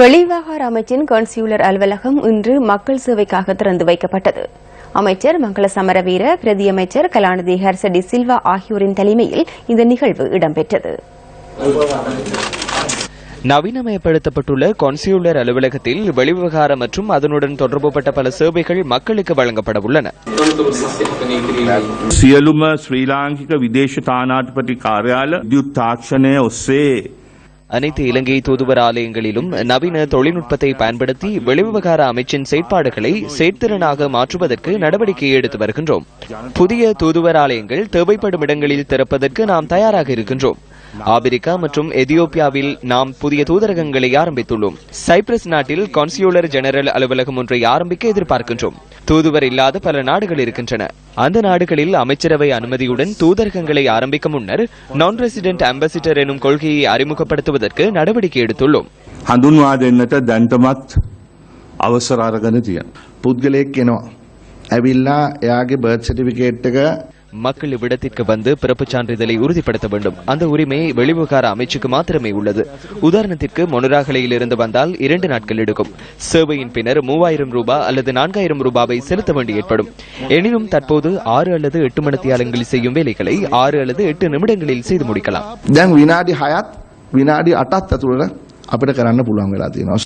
வெளிவிவகார அமைச்சின் கான்சியூலர் அலுவலகம் இன்று மக்கள் சேவைக்காக திறந்து வைக்கப்பட்டது. அமைச்சர் மங்கள சமரவீர பிரதியமைச்சர் கலாநிதி ஹர்ச டி சில்வா ஆகியோரின் தலைமையில் இந்த நிகழ்வு இடம்பெற்றது. நவீனமயப்படுத்தப்பட்டுள்ள கான்சியூலர் அலுவலகத்தில் வெளிவிவகாரம் மற்றும் அதனுடன் தொடர்புபட்ட பல சேவைகள் மக்களுக்கு வழங்கப்பட உள்ளன. சியலும ஸ்ரீலாங்கிக விதேச தானாதிபதி காரியால வித்யுத் தாட்சணே ஒஸ்ஸே அனைத்து இலங்கை தூதுவர் ஆலயங்களிலும் நவீன தொழில்நுட்பத்தை பயன்படுத்தி வெளிவிவகார அமைச்சின் செயற்பாடுகளை செயற்திறனாக மாற்றுவதற்கு நடவடிக்கை எடுத்து வருகின்றோம். புதிய தூதுவர் ஆலயங்கள் தேவைப்படும் இடங்களில் திறப்பதற்கு நாம் தயாராக இருக்கின்றோம். ஆபிரிக்கா மற்றும் எதியோப்பியாவில் நாம் புதிய தூதரகங்களை ஆரம்பித்துள்ளோம் சைப்ரஸ் நாட்டில் கான்சியுலர் ஜெனரல் அலுவலகம் ஒன்றை ஆரம்பிக்க எதிர்பார்க்கின்றோம் தூதுவர் இல்லாத பல நாடுகள் இருக்கின்றன அந்த நாடுகளில் அமைச்சரவை அனுமதியுடன் தூதரகங்களை ஆரம்பிக்க முன்னர் நான் ரெசிடென்ட் அம்பாசிடர் எனும் கொள்கையை அறிமுகப்படுத்துவதற்கு நடவடிக்கை எடுத்துள்ளோம் හඳුන්වා දෙන්නට දැන්ටමත් අවසර අරගෙන තියෙන. පුද්ගලයෙක් එනවා. ඇවිල්ලා එයාගේ බර්ත් සටිෆිකේට් එක மக்கள் இவ்விடத்திற்கு வந்து பிறப்புச் சான்றிதழை உறுதிப்படுத்த வேண்டும் அந்த உரிமை வெளிவிவகார அமைச்சுக்கு மாத்திரமே உள்ளது உதாரணத்திற்கு மொனராகலையில் இருந்து வந்தால் இரண்டு நாட்கள் எடுக்கும் சேவையின் பின்னர் மூவாயிரம் ரூபாய் அல்லது நான்காயிரம் ரூபாவை செலுத்த வேண்டி ஏற்படும் எனினும் தற்போது ஆறு அல்லது எட்டு மணித்தியாலங்களில் செய்யும் வேலைகளை ஆறு அல்லது எட்டு நிமிடங்களில் செய்து முடிக்கலாம் දැන් විනාඩි හයත් විනාඩි අටත් ඇතුළට අපිට කරන්න පුළුවන් වෙලා තියෙනවා.